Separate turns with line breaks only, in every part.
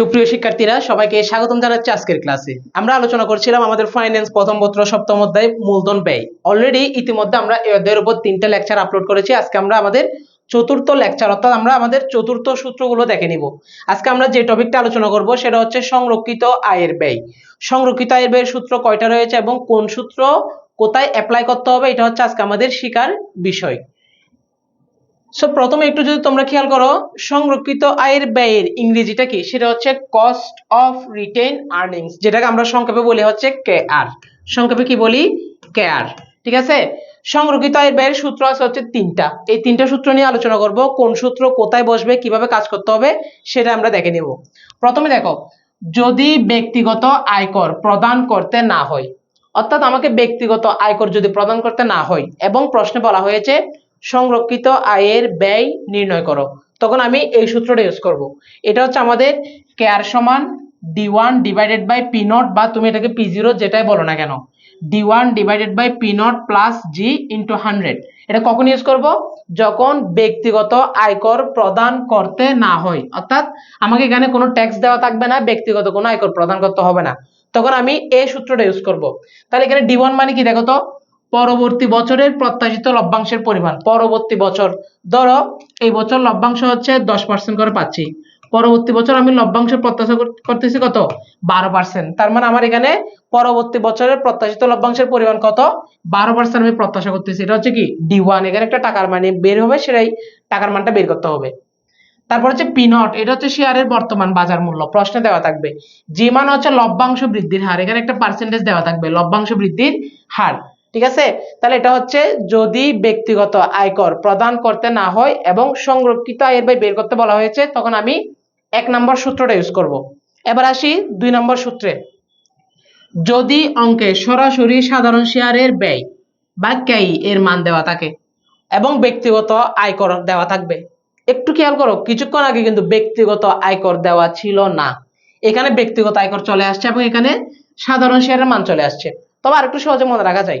সুপ্রিয় শিক্ষার্থীরা, সবাইকে স্বাগতম জানাচ্ছি আজকের ক্লাসে। আমরা আলোচনা করছিলাম আমাদের ফাইন্যান্স প্রথম পত্র, সপ্তম অধ্যায়, মূলধন ব্যয়। অলরেডি ইতিমধ্যে আমরা এই অধ্যায়ের উপর তিনটা লেকচার আপলোড করেছি। আজকে আমরা আমাদের চতুর্থ লেকচার অর্থাৎ আমরা আমাদের চতুর্থ সূত্রগুলো দেখে নিব। আজকে আমরা যে টপিকটা আলোচনা করব, সেটা হচ্ছে সংরক্ষিত আয়ের ব্যয়। সংরক্ষিত আয়ের ব্যয়ের সূত্র কয়টা রয়েছে এবং কোন সূত্র কোথায় অ্যাপ্লাই করতে হবে, এটা হচ্ছে আজকে আমাদের শিকার বিষয়। সো প্রথমে একটু যদি তোমরা খেয়াল করো, সংরক্ষিত আয়ের ব্যয়ের ইংরেজিটা কি? সেটা হচ্ছে কস্ট অফ রিটেন আর্নিংস যেটাকে আমরা সংক্ষেপে বলি হচ্ছে কে আর সংক্ষেপে কি বলি? কে আর ঠিক আছে? সংরক্ষিত আয়ের ব্যয়ের সূত্র আছে হচ্ছে তিনটা। এই তিনটা সূত্র নিয়ে আলোচনা করব, কোন সূত্র কোথায় বসবে, কীভাবে কাজ করতে হবে, সেটা আমরা দেখে নেব। প্রথমে দেখো, যদি ব্যক্তিগত আয়কর প্রদান করতে না হয়, অর্থাৎ আমাকে ব্যক্তিগত আয়কর যদি প্রদান করতে না হয়, এবং প্রশ্নে বলা হয়েছে সংরক্ষিত আয়ের ব্যয় নির্ণয় করো। তখন আমি এই সূত্রটা ইউজ করব। এটা হচ্ছে আমাদের কেয়ার সমান D one divided by P not বা তুমি এটাকে পি জিরো যেটাই বলো না কেন D one divided by P not plus G into hundred এটা কখন ইউজ করব? যখন ব্যক্তিগত আয়কর প্রদান করতে না হয়। অর্থাৎ আমাকে এখানে কোনো ট্যাক্স দেওয়া থাকবে না, ব্যক্তিগত কোনো আয়কর প্রদান করতে হবে না। তখন আমি এই সূত্রটা ইউজ করব। তাহলে এখানে ডি ওয়ান মানে কি দেখো তো? পরবর্তী বছরের প্রত্যাশিত লভ্যাংশের পরিমাণ। পরবর্তী বছর, ধরো এই বছর লভ্যাংশ হচ্ছে দশ পার্সেন্ট করে পাচ্ছি। পরবর্তী বছর আমি লভ্যাংশ প্রত্যাশা করতেছি কত? বারো পার্সেন্ট তার মানে আমার এখানে পরবর্তী বছরের প্রত্যাশিত লভ্যাংশের পরিমাণ কত? বারো পার্সেন্ট আমি প্রত্যাশা করতেছি। এটা হচ্ছে কি? ডি ওয়ান এখানে একটা টাকার মানে বের হবে, সেটাই টাকার মানটা বের করতে হবে। তারপর হচ্ছে পিনট এটা হচ্ছে শেয়ারের বর্তমান বাজার মূল্য। প্রশ্নে দেওয়া থাকবে, যে মান হচ্ছে লভ্যাংশ বৃদ্ধির হার। এখানে একটা পার্সেন্টেজ দেওয়া থাকবে, লভ্যাংশ বৃদ্ধির হার। ঠিক আছে? তাহলে এটা হচ্ছে যদি ব্যক্তিগত আয়কর প্রদান করতে না হয় এবং সংরক্ষিত আয়ের ব্যয় বের করতে বলা হয়েছে, তখন আমি এক নম্বর সূত্রটা ইউজ করব। এবার আসি দুই নম্বর সূত্রে। যদি অঙ্কে সরাসরি সাধারণ শেয়ারের ব্যয় বা ক্যাই এর মান দেওয়া থাকে এবং ব্যক্তিগত আয়কর দেওয়া থাকবে। একটু খেয়াল করো, কিছুক্ষণ আগে কিন্তু ব্যক্তিগত আয়কর দেওয়া ছিল না। এখানে ব্যক্তিগত আয়কর চলে আসছে এবং এখানে সাধারণ শেয়ারের মান চলে আসছে। তবে আরেকটু সহজে মনে রাখা যায়।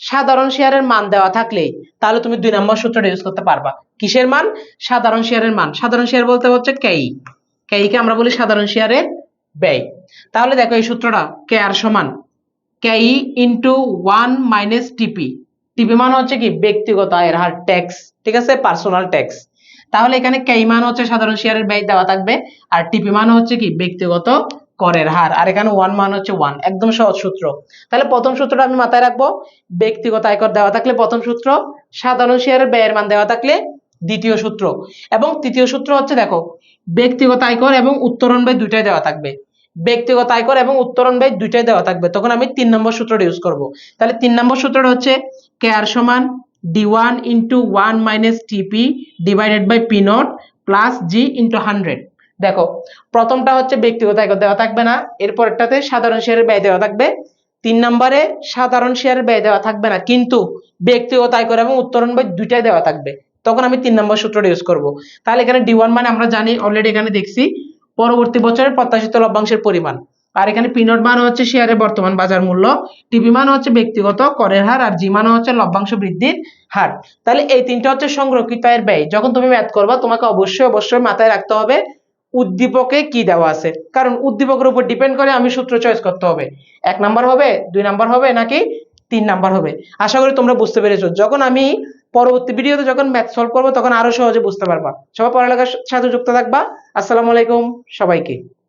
সাধারণ শেয়ারের মান দেওয়া থাকলে তাহলে তুমি দুই নম্বর সূত্রটা ইউজ করতে পারবা। কিসের মান? সাধারণ শেয়ারের মান। সাধারণ শেয়ার বলতে হচ্ছে কেই কেইকে আমরা বলি সাধারণ শেয়ারের ব্যয়। তাহলে দেখো এই সূত্রটা কে আর সমান। কেই into one minus TP TP মান হচ্ছে কি? ব্যক্তিগত আয়ের হার ট্যাক্স ঠিক আছে? পার্সোনাল ট্যাক্স তাহলে এখানে কেই মান হচ্ছে সাধারণ শেয়ারের ব্যয় দেওয়া থাকবে। আর টিপি মান হচ্ছে কি? ব্যক্তিগত করের হার। আর এখানে ওয়ান মান হচ্ছে ওয়ান একদম সহজ সূত্র। তাহলে প্রথম সূত্রটা আমি মাথায় রাখব। ব্যক্তিগত আয়কর দেওয়া থাকলে প্রথম সূত্র, সাধারণ শেয়ারের ব্যয়ের মান দেওয়া থাকলে দ্বিতীয় সূত্র। এবং তৃতীয় সূত্র হচ্ছে দেখো, ব্যক্তিগত আয়কর এবং উত্তরণ ব্যয় দুইটাই দেওয়া থাকবে। ব্যক্তিগত আয়কর এবং উত্তরণ ব্যয় দুইটাই দেওয়া থাকবে। তখন আমি তিন নম্বর সূত্রটা ইউজ করব। তাহলে তিন নম্বর সূত্রটা হচ্ছে কে আর সমান D one into one minus TP divided by P not plus G into hundred দেখো, প্রথমটা হচ্ছে ব্যক্তিগত আয়কর দেওয়া থাকবে না, এরপরটাতে সাধারণ শেয়ারের ব্যয় দেওয়া থাকবে। তিন নম্বরে, সাধারণ শেয়ারের ব্যয় দেওয়া থাকবে না, কিন্তু ব্যক্তিগত আয়কর এবং উত্তরণ ব্যয় দুইটাই দেওয়া থাকবে। তখন আমি তিন নম্বর সূত্রটা ইউজ করব। তাহলে এখানে ডি ওয়ান মানে আমরা জানি অলরেডি এখানে দেখছি, পরবর্তী বছরের প্রত্যাশিত লভ্যাংশের পরিমাণ। আর এখানে পিনট মান হচ্ছে শেয়ারের বর্তমান বাজার মূল্য টিপি মান হচ্ছে ব্যক্তিগত করের হার, আর জি মান হচ্ছে লভ্যাংশ বৃদ্ধির হার। তাহলে এই তিনটা হচ্ছে সংরক্ষিত আয়ের ব্যয়। যখন তুমি ম্যাথ করবা, তোমাকে অবশ্যই অবশ্যই মাথায় রাখতে হবে উদ্দীপকে কি দেওয়া আছে? কারণ উদ্দীপকের উপর ডিপেন্ড করে আমি সূত্র চয়েস করতে হবে। এক নাম্বার হবে, দুই নাম্বার হবে, নাকি তিন নাম্বার হবে? আশা করি তোমরা বুঝতে পেরেছ। যখন আমি পরবর্তী ভিডিওতে যখন ম্যাথ সলভ করব, তখন আরও সহজে বুঝতে পারবা। সবাই পড়ালেখার সাথে যুক্ত থাকবা। আসসালামু আলাইকুম সবাইকে।